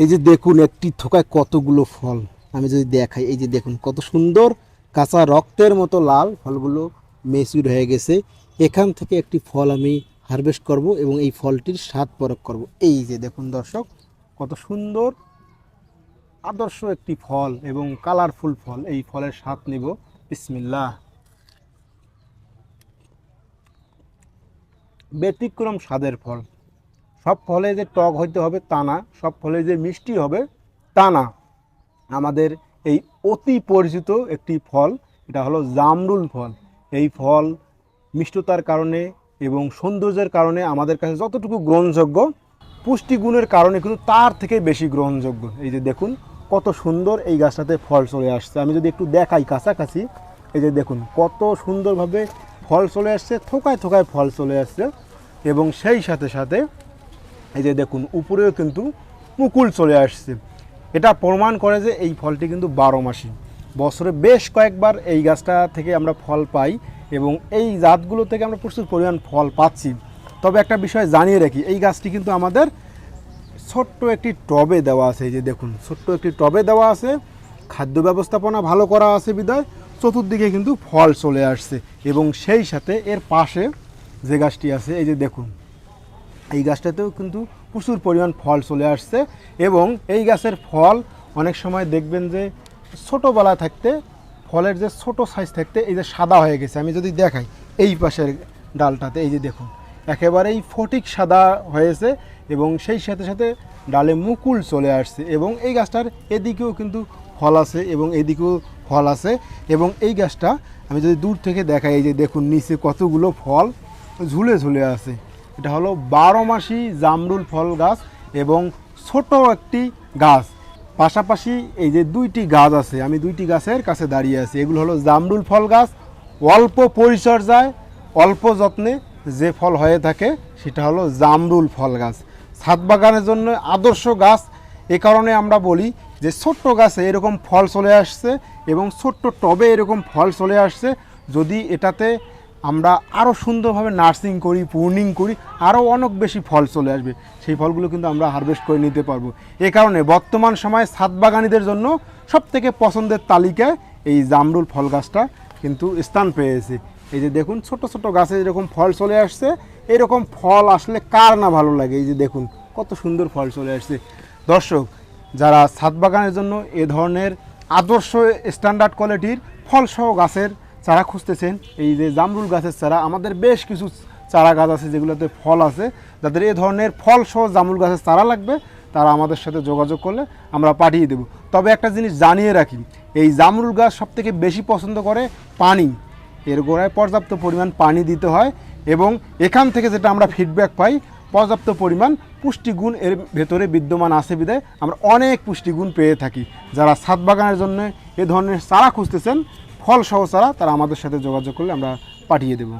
এই যে দেখুন, একটি থোকায় কতগুলো ফল। আমি যদি দেখাই, এই যে দেখুন, কত সুন্দর কাঁচা রক্তের মতো লাল ফলগুলো মেচুর হয়ে গেছে। এখান থেকে একটি ফল আমি হারভেস্ট করব এবং এই ফলটির স্বাদ পরক করব। এই যে দেখুন, দর্শক, কত সুন্দর, আদর্শ একটি ফল এবং কালারফুল ফল। এই ফলের স্বাদ নিব। বিসমিল্লাহ। ব্যতিক্রম স্বাদের ফল। সব ফলে যে টক হইতে হবে তা না, সব ফলে যে মিষ্টি হবে তা না। আমাদের এই অতি পরিচিত একটি ফল, এটা হলো জামরুল ফল। এই ফল মিষ্টতার কারণে এবং সৌন্দর্যের কারণে আমাদের কাছে যতটুকু গ্রহণযোগ্য পুষ্টিগুণের কারণে কিন্তু তার থেকে বেশি গ্রহণযোগ্য। এই যে দেখুন, কত সুন্দর এই গাছটাতে ফল চলে আসছে। আমি যদি একটু দেখাই কাছাকাছি, এই যে দেখুন, কত সুন্দরভাবে ফল চলে আসছে, থোকায় থোকায় ফল চলে আসছে। এবং সেই সাথে সাথে এই যে দেখুন, উপরেও কিন্তু মুকুল চলে আসছে। এটা প্রমাণ করে যে এই ফলটি কিন্তু বারো মাসি। বছরে বেশ কয়েকবার এই গাছটা থেকে আমরা ফল পাই এবং এই জাতগুলো থেকে আমরা প্রচুর পরিমাণ ফল পাচ্ছি। তবে একটা বিষয় জানিয়ে রাখি, এই গাছটি কিন্তু আমাদের ছোট্ট একটি টবে দেওয়া আছে। এই যে দেখুন, ছোট্ট একটি টবে দেওয়া আছে। খাদ্য ব্যবস্থাপনা ভালো করা আছে বিদায়। চতুর্দিকে কিন্তু ফল চলে আসছে এবং সেই সাথে এর পাশে যে গাছটি আছে, এই যে দেখুন এই গাছটাতেও কিন্তু প্রচুর পরিমাণ ফল চলে আসছে এবং এই গাছের ফল অনেক সময় দেখবেন যে ছোটোবেলা থাকতে ফলের যে ছোট সাইজ থাকতে এই যে সাদা হয়ে গেছে। আমি যদি দেখাই এই পাশের ডালটাতে, এই যে দেখুন, একেবারেই ফটিক সাদা হয়েছে এবং সেই সাথে সাথে ডালে মুকুল চলে আসছে এবং এই গাছটার এদিকেও কিন্তু ফল আছে এবং এদিকেও ফল আছে এবং এই গাছটা আমি যদি দূর থেকে দেখাই, এই যে দেখুন, নিচে কতগুলো ফল ঝুলে ঝুলে আছে। এটা হলো বারো মাসি জামরুল ফল গাছ এবং ছোট একটি গাছ। পাশাপাশি এই যে দুইটি গাছ আছে, আমি দুইটি গাছের কাছে দাঁড়িয়ে আছি। এগুলো হলো জামরুল ফল গাছ, অল্প পরিচর্যায়, অল্প যত্নে যে ফল হয়ে থাকে সেটা হলো জামরুল ফল গাছ। ছাদ বাগানের জন্য আদর্শ গাছ, এ কারণে আমরা বলি যে ছোট্ট গাছে এরকম ফল চলে আসছে এবং ছোট্ট টবে এরকম ফল চলে আসছে। যদি এটাতে আমরা আরও সুন্দরভাবে নার্সিং করি পূর্নিং করি আরও অনেক বেশি ফল চলে আসবে। সেই ফলগুলো কিন্তু আমরা হারভেস্ট করে নিতে পারব। এ কারণে বর্তমান সময়ে ছাদ বাগানিদের জন্য সবথেকে পছন্দের তালিকায় এই জামরুল ফল গাছটা কিন্তু স্থান পেয়েছে। এই যে দেখুন, ছোট ছোট গাছে এরকম ফল চলে আসছে, এরকম ফল আসলে কার না ভালো লাগে? এই যে দেখুন, কত সুন্দর ফল চলে আসছে। দর্শক, যারা ছাদ বাগানের জন্য এ ধরনের আদর্শ স্ট্যান্ডার্ড কোয়ালিটির ফলসহ গাছের চারা খুঁজতেছেন, এই যে জামরুল গাছের চারা, আমাদের বেশ কিছু চারা গাছ আছে যেগুলোতে ফল আছে, যাদের এ ধরনের ফল সহ জামরুল গাছের চারা লাগবে, তারা আমাদের সাথে যোগাযোগ করলে আমরা পাঠিয়ে দেব। তবে একটা জিনিস জানিয়ে রাখি, এই জামরুল গাছ সবথেকে বেশি পছন্দ করে পানি। এর গোড়ায় পর্যাপ্ত পরিমাণ পানি দিতে হয় এবং এখান থেকে যেটা আমরা ফিডব্যাক পাই, পর্যাপ্ত পরিমাণ পুষ্টিগুণ এর ভেতরে বিদ্যমান আছে বিদায় আমরা অনেক পুষ্টিগুণ পেয়ে থাকি। যারা ছাদ বাগানের জন্য এ ধরনের চারা খুঁজতেছেন ফল সহ তারা আমাদের সাথে যোগাযোগ করলে আমরা পাঠিয়ে দেবো।